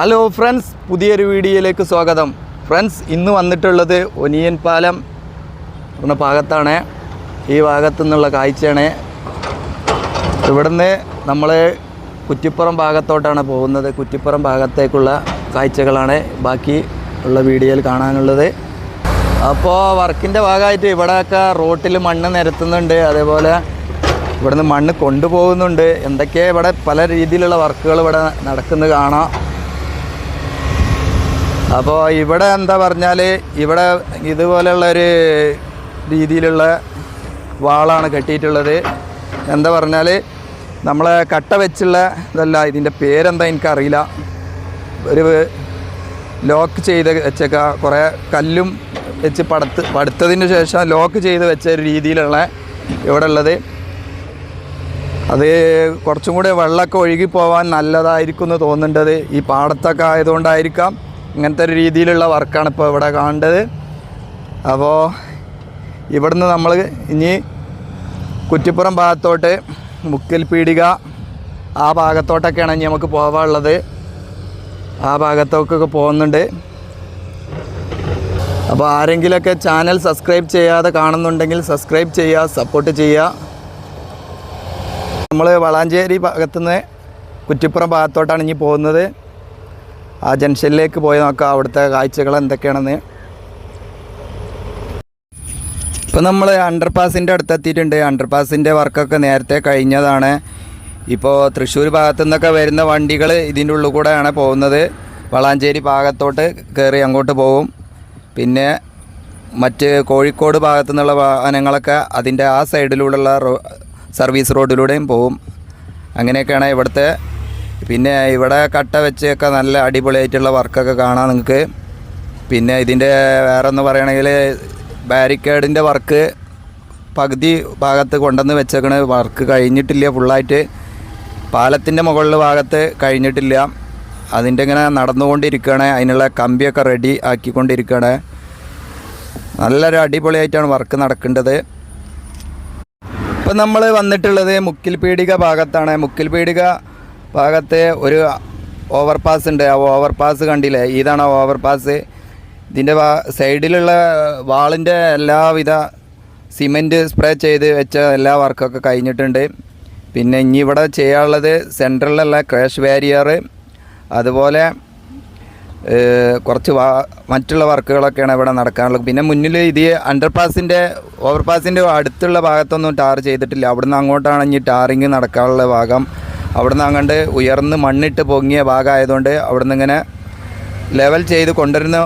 Hello friends പുതിയൊരു വീഡിയോയിലേക്ക് സ്വാഗതം. ഫ്രണ്ട്സ് ഇന്ന് വന്നിട്ടുള്ളത് ഒനിയൻ പാലം എന്ന ഭാഗത്താണ്. ഈ ഭാഗത്തു നിന്നുള്ള കാഴ്ചയാണ്. ഇവിടുന്ന് നമ്മൾ കുറ്റിപ്പുറം ഭാഗത്തോട്ടാണ് പോകുന്നത്. കുറ്റിപ്പുറം ഭാഗത്തേക്കുള്ള കാഴ്ചകളാണ് ബാക്കി ഉള്ള വീഡിയോയിൽ കാണാനുള്ളത്. അപ്പോൾ വർക്കിന്റെ ഭാഗമായിട്ട് ഇവിടെയൊക്കെ റോട്ടിൽ മണ്ണ് നിരത്തുന്നുണ്ട്. അതേപോലെ ഇവിടുന്ന് മണ്ണ് കൊണ്ടുപോകുന്നുണ്ട്. എന്തൊക്കെയാണ് ഇവിടെ പല രീതിയിലുള്ള വർക്കുകൾ ഇവിടെ നടക്കുന്നത് കാണാം. അപ്പോൾ ഇവിടെ എന്താ പറഞ്ഞാൽ ഇവിടെ ഇതുപോലെയുള്ള ഒരു രീതിയിലുള്ള വാളാണ് കെട്ടിയിട്ടുള്ളത്. എന്താ പറഞ്ഞാൽ നമ്മൾ കട്ട വെച്ചുള്ള ഇതല്ല ഇതിന്റെ പേരെന്താ എനിക്കറിയില്ല. ഒരു ലോക്ക് ചെയ്ത് വെച്ചേക്ക കുറേ കല്ലും വെച്ച് പടുത്ത് പടുത്തതിന് ശേഷം ലോക്ക് ചെയ്ത് വെച്ച ഒരു രീതിയിലുള്ള ഇവിടെ ഉള്ളത്. അത് കുറച്ചും കൂടി വെള്ളമൊക്കെ ഒഴുകി നല്ലതായിരിക്കും എന്ന് തോന്നേണ്ടത് ഈ പാടത്തൊക്കെ ആയതുകൊണ്ടായിരിക്കാം. ഇങ്ങനത്തെ ഒരു രീതിയിലുള്ള വർക്കാണ് ഇപ്പോൾ ഇവിടെ കാണേണ്ടത്. അപ്പോൾ ഇവിടുന്ന് നമ്മൾ ഇനി കുറ്റിപ്പുറം ഭാഗത്തോട്ട് മുക്കിൽ പീടിക ആ ഭാഗത്തോട്ടൊക്കെയാണ് ഇനി നമുക്ക് പോകാനുള്ളത് ആ ഭാഗത്തോക്കൊക്കെ പോകുന്നുണ്ട്. അപ്പോൾ ആരെങ്കിലുമൊക്കെ ചാനൽ സബ്സ്ക്രൈബ് ചെയ്യാതെ കാണുന്നുണ്ടെങ്കിൽ സബ്സ്ക്രൈബ് ചെയ്യുക സപ്പോർട്ട് ചെയ്യുക. നമ്മൾ വളാഞ്ചേരി ഭാഗത്തുനിന്ന് കുറ്റിപ്പുറം ഭാഗത്തോട്ടാണ് ഇനി പോകുന്നത്. ആ ജംഗ്ഷനിലേക്ക് പോയി നോക്കാം അവിടുത്തെ കാഴ്ചകൾ എന്തൊക്കെയാണെന്ന്. ഇപ്പം നമ്മൾ അണ്ടർപാസിന്റെ അടുത്ത് എത്തിയിട്ടുണ്ട് അണ്ടർപാസിന്റെ വർക്കൊക്കെ നേരത്തെ കഴിഞ്ഞതാണ്. ഇപ്പോൾ തൃശ്ശൂർ ഭാഗത്തു നിന്നൊക്കെ വരുന്ന വണ്ടികൾ ഇതിന്റെ ഉള്ളിൽ കൂടെയാണ് പോകുന്നത്. വളാഞ്ചേരി ഭാഗത്തോട്ട് കയറി അങ്ങോട്ട് പോകും. പിന്നെ മറ്റ് കോഴിക്കോട് ഭാഗത്തു നിന്നുള്ള വാഹനങ്ങളൊക്കെ അതിന്റെ ആ സൈഡിലൂടെയുള്ള സർവീസ് റോഡിലൂടെയും പോകും. അങ്ങനെയൊക്കെയാണ് ഇവിടുത്തെ പിന്നെ ഇവിടെ കട്ട വെച്ചൊക്കെ നല്ല അടിപൊളിയായിട്ടുള്ള വർക്കൊക്കെ കാണാം നിങ്ങൾക്ക്. പിന്നെ ഇതിന്റെ വേറെ ഒന്ന് പറയുകയാണെങ്കിൽ ബാരിക്കേഡിന്റെ വർക്ക് പകുതി ഭാഗത്ത് കൊണ്ടുവന്ന് വെച്ചേക്കണ്. വർക്ക് കഴിഞ്ഞിട്ടില്ല ഫുള്ളായിട്ട്. പാലത്തിന്റെ മുകളിൽ ഭാഗത്ത് കഴിഞ്ഞിട്ടില്ല. അതിന്റെ ഇങ്ങനെ നടന്നുകൊണ്ടിരിക്കുകയാണ്. അതിനുള്ള കമ്പിയൊക്കെ റെഡി ആക്കിക്കൊണ്ടിരിക്കുകയാണ്. നല്ലൊരു അടിപൊളിയായിട്ടാണ് വർക്ക് നടക്കേണ്ടത്. ഇപ്പം നമ്മൾ വന്നിട്ടുള്ളത് മുക്കിൽ പീടിക ഭാഗത്താണ്. മുക്കിൽ പീടിക ഭാഗത്ത് ഒരു ഓവർ പാസ് ഉണ്ട്. ആ ഓവർ പാസ് കണ്ടില്ലേ? ഇതാണ് ഓവർ പാസ് ഇതിന്റെ സൈഡിലുള്ള വാളിന്റെ എല്ലാവിധ സിമെന്റ് സ്പ്രേ ചെയ്ത് വെച്ച എല്ലാ വർക്കൊക്കെ കഴിഞ്ഞിട്ടുണ്ട്. പിന്നെ ഇനി ഇവിടെ ചെയ്യാനുള്ളത് സെൻട്രലിലുള്ള ക്രാഷ് വാരിയർ അതുപോലെ കുറച്ച് മറ്റുള്ള വർക്കുകളൊക്കെയാണ് ഇവിടെ നടക്കാനുള്ളത്. പിന്നെ മുന്നിൽ ഇത് അണ്ടർപാസിന്റെ ഓവർപാസിന്റെ അടുത്തുള്ള ഭാഗത്തൊന്നും ടാർ ചെയ്തിട്ടില്ല. അവിടുന്ന് അങ്ങോട്ടാണ് ഇനി ടാറിങ് നടക്കാനുള്ള ഭാഗം. അവിടുന്ന് അങ്ങോട്ട് ഉയർന്ന് മണ്ണിട്ട് പൊങ്ങിയ ഭാഗമായതുകൊണ്ട് അവിടുന്ന് ഇങ്ങനെ ലെവൽ ചെയ്ത് കൊണ്ടുവരുന്ന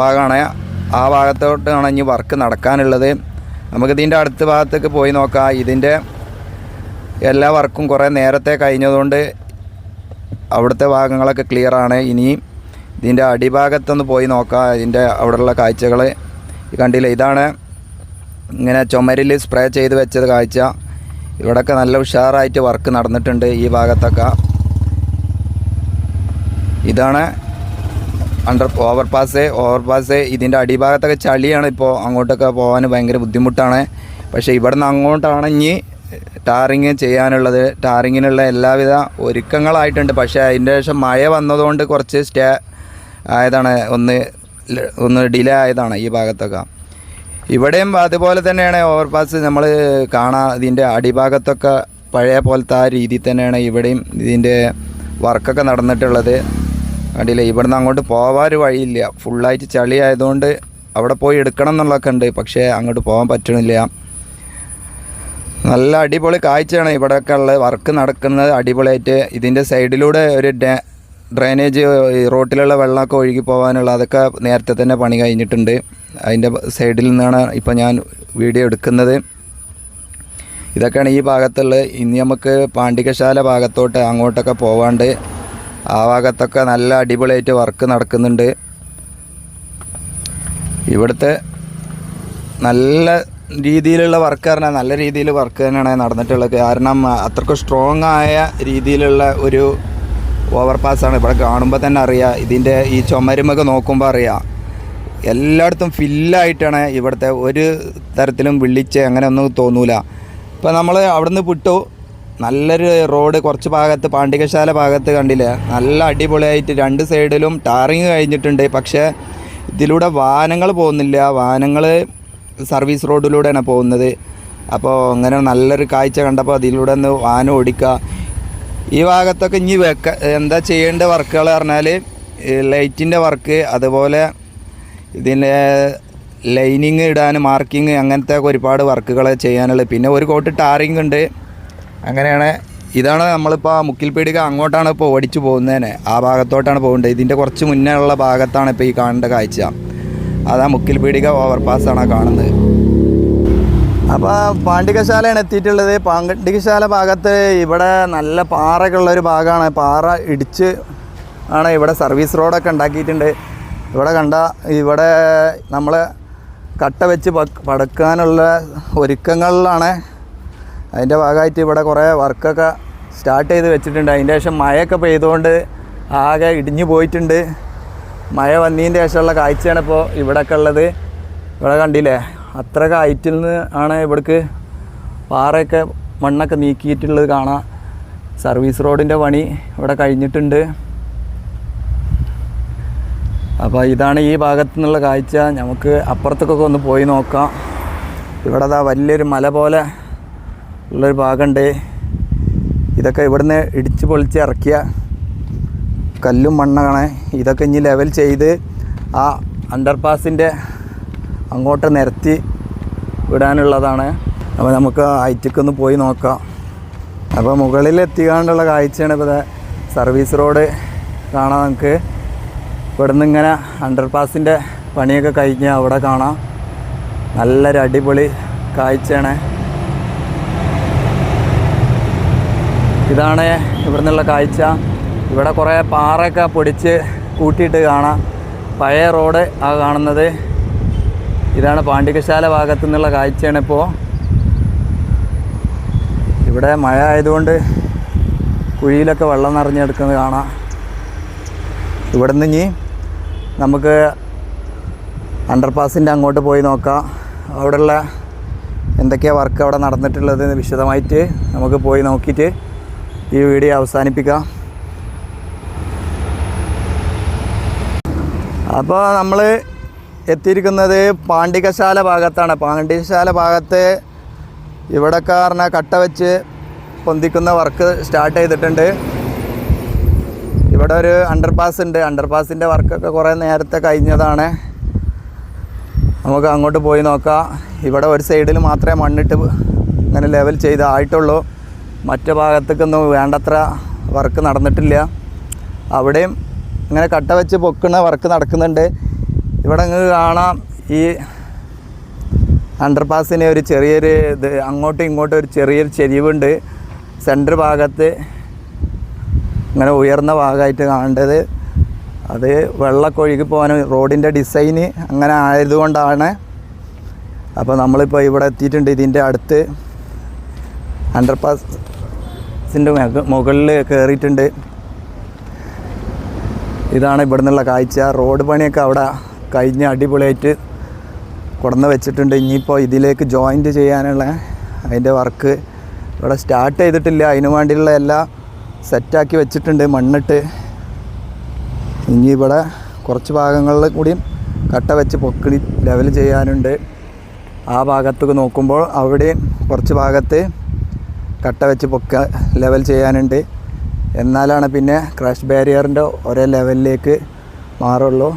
ഭാഗമാണ് ആ ഭാഗത്തോട്ടാണ് ഇനി വർക്ക് നടക്കാനുള്ളത്. നമുക്ക് നമുക്കിതിന്റെ അടുത്ത ഭാഗത്തേക്ക് പോയി നോക്കാം. ഇതിന്റെ എല്ലാ വർക്കും കുറേ നേരത്തെ കഴിഞ്ഞതുകൊണ്ട് അവിടുത്തെ ഭാഗങ്ങളൊക്കെ ക്ലിയർ ആണ്. ഇനി ഇതിന്റെ അടിഭാഗത്തൊന്ന് പോയി നോക്കാം. ഇതിന്റെ അവിടെയുള്ള കാഴ്ചകൾ കണ്ടില്ല ഇതാണ് ഇങ്ങനെ ചുമരിൽ സ്പ്രേ ചെയ്ത് വെച്ചത് കാഴ്ച. ഇവിടെയൊക്കെ നല്ല ഉഷാറായിട്ട് വർക്ക് നടന്നിട്ടുണ്ട് ഈ ഭാഗത്തൊക്കെ. ഇതാണ് under over pass over pass ഇതിന്റെ അടിഭാഗത്തൊക്കെ ചളിയാണ് ഇപ്പോൾ അങ്ങോട്ടൊക്കെ പോകാൻ ഭയങ്കര ബുദ്ധിമുട്ടാണ്. പക്ഷേ ഇവിടെ നിന്ന് അങ്ങോട്ടാണ് ഇനി ടാറിങ് ചെയ്യാനുള്ളത്. ടാറിങ്ങിനുള്ള എല്ലാവിധ ഒരുക്കങ്ങളായിട്ടുണ്ട്. പക്ഷേ അതിന്റെ ശേഷം മഴ വന്നതുകൊണ്ട് കുറച്ച് സ്റ്റേ ആയതാണ്. ഒന്ന് ഒന്ന് ഡിലേ ആയതാണ് ഈ ഭാഗത്തൊക്കെ. ഇവിടെയും അതുപോലെ തന്നെയാണ് ഓവർപാസ് നമ്മൾ കാണാം ഇതിന്റെ അടിഭാഗത്തൊക്കെ പഴയ പോലത്തെ ആ രീതിയിൽ തന്നെയാണ് ഇവിടെയും ഇതിന്റെ വർക്കൊക്കെ നടന്നിട്ടുള്ളത്. കണ്ടില്ല ഇവിടുന്ന് അങ്ങോട്ട് പോകാൻ വഴിയില്ല. ഫുള്ളായിട്ട് ചളി ആയതുകൊണ്ട് അവിടെ പോയി എടുക്കണം എന്നുള്ളതൊക്കെ ഉണ്ട്. പക്ഷേ അങ്ങോട്ട് പോകാൻ പറ്റണില്ല. നല്ല അടിപൊളി കാഴ്ചയാണ് ഇവിടെയൊക്കെ ഉള്ളത്. വർക്ക് നടക്കുന്നത് അടിപൊളിയായിട്ട്. ഇതിന്റെ സൈഡിലൂടെ ഒരു ഡ്രൈനേജ് റോട്ടിലുള്ള വെള്ളമൊക്കെ ഒഴുകി പോകാനുള്ള അതൊക്കെ നേരത്തെ തന്നെ പണി കഴിഞ്ഞിട്ടുണ്ട്. അതിന്റെ സൈഡിൽ നിന്നാണ് ഇപ്പോൾ ഞാൻ വീഡിയോ എടുക്കുന്നത്. ഇതൊക്കെയാണ് ഈ ഭാഗത്തുള്ളത് ഇനി നമുക്ക് പാണ്ഡികശാല ഭാഗത്തോട്ട് അങ്ങോട്ടൊക്കെ പോവാണ്ട്. ആ ഭാഗത്തൊക്കെ നല്ല അടിപൊളിയായിട്ട് വർക്ക് നടക്കുന്നുണ്ട്. ഇവിടുത്തെ നല്ല രീതിയിലുള്ള വർക്ക് പറഞ്ഞാൽ നല്ല രീതിയിൽ വർക്ക് തന്നെയാണ് നടന്നിട്ടുള്ളത്. കാരണം അത്രയ്ക്ക് സ്ട്രോങ് ആയ രീതിയിലുള്ള ഒരു ഓവർ പാസ്സാണ് ഇവിടെ കാണുമ്പോൾ തന്നെ അറിയാം. ഇതിന്റെ ഈ ചുമരുമൊക്കെ നോക്കുമ്പോൾ അറിയാം. എല്ലായിടത്തും ഫില്ലായിട്ടാണ് ഇവിടുത്തെ ഒരു തരത്തിലും വിളിച്ച് അങ്ങനെ ഒന്നും തോന്നൂല. ഇപ്പം നമ്മൾ അവിടുന്ന് വിട്ടു. നല്ലൊരു റോഡ് കുറച്ച് ഭാഗത്ത് പാണ്ഡികശാല ഭാഗത്ത് കണ്ടില്ലേ? നല്ല അടിപൊളിയായിട്ട് രണ്ട് സൈഡിലും ടാറിങ് കഴിഞ്ഞിട്ടുണ്ട്. പക്ഷേ ഇതിലൂടെ വാഹനങ്ങൾ പോകുന്നില്ല. വാഹനങ്ങൾ സർവീസ് റോഡിലൂടെയാണ് പോകുന്നത്. അപ്പോൾ അങ്ങനെ നല്ലൊരു കാഴ്ച കണ്ടപ്പോൾ അതിലൂടെ ഒന്ന് വാഹനം ഓടിക്കുക ഈ ഭാഗത്തൊക്കെ ഇനി വെക്ക എന്താ ചെയ്യേണ്ട വർക്കുകൾ പറഞ്ഞാൽ ലൈറ്റിന്റെ വർക്ക് അതുപോലെ ഇതിന്റെ ലൈനിങ് ഇടാൻ മാർക്കിങ് അങ്ങനത്തെ ഒരുപാട് വർക്കുകൾ ചെയ്യാനുള്ളത്. പിന്നെ ഒരു കോട്ട് ടാറിങ് ഉണ്ട്. അങ്ങനെയാണ്. ഇതാണ് നമ്മളിപ്പോൾ മുക്കിൽപീടിക അങ്ങോട്ടാണ് ഇപ്പോൾ ഓടിച്ചു പോകുന്നതിന് ആ ഭാഗത്തോട്ടാണ് പോകേണ്ടത്. ഇതിന്റെ കുറച്ച് മുന്നേ ഉള്ള ഭാഗത്താണ് ഇപ്പോൾ ഈ കാണേണ്ട കാഴ്ച. അതാ മുക്കിൽപീടിക ഓവർപാസ്സാണ് കാണുന്നത്. അപ്പോൾ പാണ്ഡികശാലയാണ് എത്തിയിട്ടുള്ളത്. പാണ്ഡികശാല ഭാഗത്ത് ഇവിടെ നല്ല പാറയൊക്കെ ഉള്ളൊരു ഭാഗമാണ്. പാറ ഇടിച്ച് ആണ് ഇവിടെ സർവീസ് റോഡൊക്കെ ഉണ്ടാക്കിയിട്ടുണ്ട്. ഇവിടെ കണ്ട ഇവിടെ നമ്മൾ കട്ട വെച്ച് പടക്കാനുള്ള ഒരുക്കങ്ങളിലാണ് അതിന്റെ ഭാഗമായിട്ട് ഇവിടെ കുറേ വർക്കൊക്കെ സ്റ്റാർട്ട് ചെയ്ത് വെച്ചിട്ടുണ്ട്. അതിന്റെ ശേഷം മഴയൊക്കെ പെയ്തുകൊണ്ട് ആകെ ഇടിഞ്ഞു പോയിട്ടുണ്ട്. മഴ വന്നതിന്റെ ശേഷമുള്ള കാഴ്ചയാണ് ഇപ്പോൾ ഇവിടെയൊക്കെ ഉള്ളത്. ഇവിടെ കണ്ടില്ലേ? അത്ര ഹൈറ്റിൽ നിന്ന് ആണ് ഇവിടേക്ക് പാറയൊക്കെ മണ്ണൊക്കെ നീക്കിയിട്ടുള്ളത് കാണാം. സർവീസ് റോഡിന്റെ പണി ഇവിടെ കഴിഞ്ഞിട്ടുണ്ട്. അപ്പോൾ ഇതാണ് ഈ ഭാഗത്തു നിന്നുള്ള കാഴ്ച. നമുക്ക് അപ്പുറത്തേക്കൊക്കെ ഒന്ന് പോയി നോക്കാം. ഇവിടെ അതാ വലിയൊരു മല പോലെ ഉള്ളൊരു ഭാഗമുണ്ട്. ഇതൊക്കെ ഇവിടുന്ന് ഇടിച്ച് പൊളിച്ച് ഇറക്കിയ കല്ലും മണ്ണാണ്. ഇതൊക്കെ ഇനി ലെവൽ ചെയ്ത് ആ അണ്ടർപാസിന്റെ അങ്ങോട്ട് നിരത്തി വിടാനുള്ളതാണ്. അപ്പോൾ നമുക്ക് ഹൈറ്റൊക്കെ ഒന്ന് പോയി നോക്കാം. അപ്പോൾ മുകളിൽ എത്തിക്കാണ്ടുള്ള കാഴ്ചയാണ് ഇപ്പോൾ സർവീസ് റോഡ് കാണാം നമുക്ക്. ഇവിടുന്ന് ഇങ്ങനെ അണ്ടർപാസിന്റെ പണിയൊക്കെ കഴിഞ്ഞ് അവിടെ കാണാം. നല്ലൊരു അടിപൊളി കാഴ്ചയാണ്. ഇതാണ് ഇവിടെ നിന്നുള്ള കാഴ്ച. ഇവിടെ കുറേ പാറയൊക്കെ പൊടിച്ച് കൂട്ടിയിട്ട് കാണാം. പഴയ റോഡ് ആ കാണുന്നത്. ഇതാണ് പാണ്ഡികശാല ഭാഗത്തു നിന്നുള്ള കാഴ്ചയാണ് ഇപ്പോൾ ഇവിടെ മഴ ആയതുകൊണ്ട് കുഴിയിലൊക്കെ വെള്ളം നിറഞ്ഞെടുക്കുന്നത് കാണാം. ഇവിടെ നിന്ന് ഇനി നമുക്ക് അണ്ടർപാസിന്റെ അങ്ങോട്ട് പോയി നോക്കാം. അവിടെയുള്ള എന്തൊക്കെയാണ് വർക്ക് അവിടെ നടന്നിട്ടുള്ളത് വിശദമായിട്ട് നമുക്ക് പോയി നോക്കിയിട്ട് ഈ വീഡിയോ അവസാനിപ്പിക്കാം. അപ്പോൾ നമ്മൾ എത്തിയിരിക്കുന്നത് പാണ്ഡികശാല ഭാഗത്താണ്. പാണ്ഡികശാല ഭാഗത്ത് ഇവിടെക്കാരനെ കട്ട വെച്ച് പൊന്തിക്കുന്ന വർക്ക് സ്റ്റാർട്ട് ചെയ്തിട്ടുണ്ട്. ഇവിടെ ഒരു അണ്ടർപാസ് ഉണ്ട്. അണ്ടർപാസിന്റെ വർക്കൊക്കെ കുറേ നേരത്തെ കഴിഞ്ഞതാണ്. നമുക്ക് അങ്ങോട്ട് പോയി നോക്കാം. ഇവിടെ ഒരു സൈഡിൽ മാത്രമേ മണ്ണിട്ട് ഇങ്ങനെ ലെവൽ ചെയ്ത് ആയിട്ടുള്ളൂ മറ്റു ഭാഗത്തേക്കൊന്നും വേണ്ടത്ര വർക്ക് നടന്നിട്ടില്ല. അവിടെയും ഇങ്ങനെ കട്ട വെച്ച് പൊക്കുന്ന വർക്ക് നടക്കുന്നുണ്ട്. ഇവിടെ നിങ്ങൾക്ക് കാണാം ഈ അണ്ടർപാസിന് ഒരു ചെറിയൊരു ഇത് അങ്ങോട്ടും ഇങ്ങോട്ടും ഒരു ചെറിയൊരു ചെരിവുണ്ട്. സെന്റർ ഭാഗത്ത് ഇങ്ങനെ ഉയർന്ന ഭാഗമായിട്ട് കാണേണ്ടത് അത് വെള്ളമൊക്കെ ഒഴുകി പോകാൻ റോഡിന്റെ ഡിസൈന് അങ്ങനെ ആയതുകൊണ്ടാണ്. അപ്പോൾ നമ്മളിപ്പോൾ ഇവിടെ എത്തിയിട്ടുണ്ട്. ഇതിന്റെ അടുത്ത് അണ്ടർപാസിന്റെ മുകളിൽ കയറിയിട്ടുണ്ട്. ഇതാണ് ഇവിടെ നിന്നുള്ള കാഴ്ച. റോഡ് പണിയൊക്കെ അവിടെ കഴിഞ്ഞ് അടിപൊളിയായിട്ട് കൊടന്ന് വെച്ചിട്ടുണ്ട്. ഇനിയിപ്പോൾ ഇതിലേക്ക് ജോയിന്റ് ചെയ്യാനുള്ള അതിന്റെ വർക്ക് ഇവിടെ സ്റ്റാർട്ട് ചെയ്തിട്ടില്ല. അതിനു വേണ്ടിയുള്ള എല്ലാം സെറ്റാക്കി വെച്ചിട്ടുണ്ട് മണ്ണിട്ട്. ഇനി ഇവിടെ കുറച്ച് ഭാഗങ്ങളിൽ കൂടിയും കട്ട വെച്ച് പൊക്കിടി ലെവൽ ചെയ്യാനുണ്ട്. ആ ഭാഗത്തേക്ക് നോക്കുമ്പോൾ അവിടെയും കുറച്ച് ഭാഗത്ത് കട്ട വെച്ച് പൊക്ക ലെവൽ ചെയ്യാനുണ്ട്. എന്നാലാണ് പിന്നെ ക്രാഷ് ബാരിയറിന്റെ ഒരേ ലെവലിലേക്ക് മാറുള്ളൂ.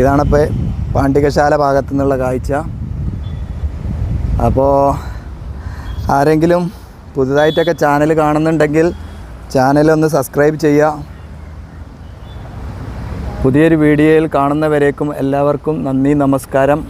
ഇതാണിപ്പോൾ പാണ്ഡികശാല ഭാഗത്തു നിന്നുള്ള കാഴ്ച. അപ്പോൾ ആരെങ്കിലും പുതുതായിട്ടൊക്കെ ചാനൽ കാണുന്നുണ്ടെങ്കിൽ ചാനലൊന്ന് സബ്സ്ക്രൈബ് ചെയ്യുക. പുതിയൊരു വീഡിയോയിൽ കാണുന്നവരേക്കും എല്ലാവർക്കും നന്ദി നമസ്കാരം.